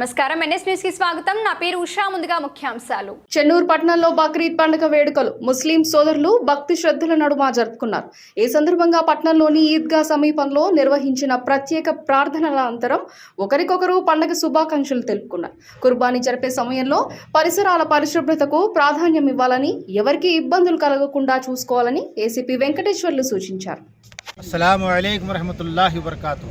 నమస్కారం. ఎన్ఎస్ న్యూస్కి స్వాగతం. నా పేరు ఉషా. ముందుగా ముఖ్యాంశాలు. చెన్నూరు పట్టణంలో బక్రీద్ పండుగ వేడుకలు. ముస్లిం సోదరులు భక్తి శ్రద్ధల నడుమ జరుపుకున్నారు. ఈ సందర్భంగా పట్టణంలోని ఈద్గా సమీపంలో నిర్వహించిన ప్రత్యేక ప్రార్థనల అనంతరం ఒకరికొకరు పండుగ శుభాకాంక్షలు తెలుపుకున్నారు. కుర్బానీ జరిపే సమయంలో పరిసరాల పరిశుభ్రతకు ప్రాధాన్యం ఇవ్వాలని ఎవరికి ఇబ్బందులు కలగకుండా చూసుకోవాలని ఏసీపీ వెంకటేశ్వర్లు సూచించారు. అస్సలం వరహమతుల్లాహి వబర్కాతు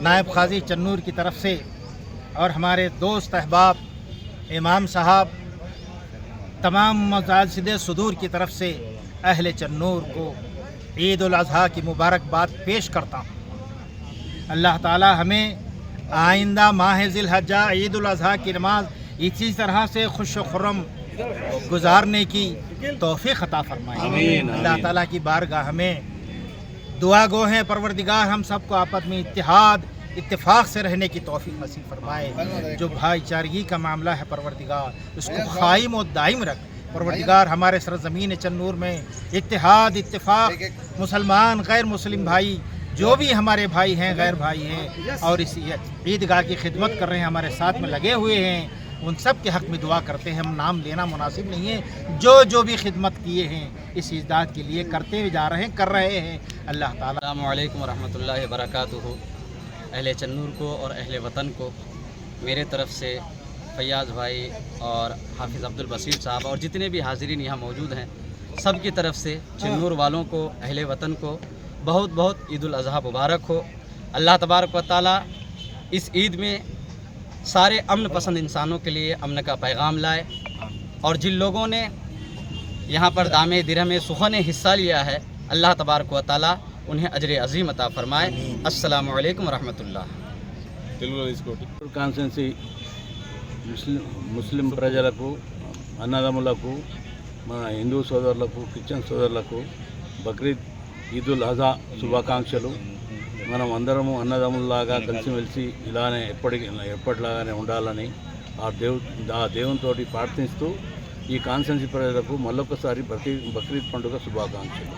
نائب خاضی چنور کی طرف سے اور ہمارے دوست احباب امام صاحب تمام مزاجد صدور کی طرف سے اہل چنور کو عید الاضحیٰ کی مبارکباد پیش کرتا ہوں۔ اللہ تعالی ہمیں آئندہ ماہ ذی الحجہ عید الاضحیٰ کی نماز اسی طرح سے خوش و خرم گزارنے کی توفیق عطا فرمائے۔ اللہ تعالیٰ کی بارگاہ ہمیں دعا گو ہیں، پروردگار ہم سب کو آپس میں اتحاد، اتفاق سے رہنے کی توفیق نصیب فرمائے۔ جو بھائی چارگی کا معاملہ ہے پروردگار، اس کو قائم و دائم رکھ۔ پروردگار، ہمارے سرزمین چنور میں اتحاد، اتفاق، مسلمان، غیر مسلم بھائی، جو بھی ہمارے بھائی ہیں، غیر بھائی ہیں، اور اس عیدگاہ کی خدمت کر رہے ہیں، ہمارے ساتھ میں لگے ہوئے ہیں۔ ان سب کے حق میں دعا کرتے ہیں، ہم نام لینا مناسب نہیں ہے جو جو بھی خدمت کیے ہیں، اس اجداد کے لیے کرتے بھی جا رہے ہیں، کر رہے ہیں۔ اللہ تعالیٰ السلام علیکم ورحمۃ اللہ وبرکاتہ۔ اہل چنور کو اور اہل وطن کو میرے طرف سے فیاض بھائی اور حافظ عبد البصیر صاحب اور جتنے بھی حاضرین یہاں موجود ہیں، سب کی طرف سے چنور والوں کو، اہل وطن کو بہت بہت عید الاضحیٰ مبارک ہو۔ اللہ تبارک و تعالیٰ اس عید میں سارے امن پسند انسانوں کے لیے امن کا پیغام لائے اور جن لوگوں نے یہاں پر دام میں سخن حصہ لیا ہے، اللہ تبارک و تعالیٰ انہیں اجر عظیم عطا فرمائے۔ السلام علیکم ورحمۃ اللہ۔ కాన్స్టెన్సీ ముస్లిం ہندو ప్రజలకు، అన్నదమ్ములకు మన హిందూ సోదరులకు، క్రిస్టియన్ సోదరులకు బక్రీద్، ఈదుల్ అజా శుభాకాంక్షలు. మనం అందరము అన్నదమ్ముల్లాగా కలిసిమెలిసి ఇలానే ఎప్పటికి ఎప్పటిలాగానే ఉండాలని ఆ దేవు ఆ దేవునితో ప్రార్థిస్తూ ఈ కాన్స్టెన్సీ ప్రజలకు మళ్ళొకసారి బక్రీద్ బక్రీద్ పండుగ శుభాకాంక్షలు.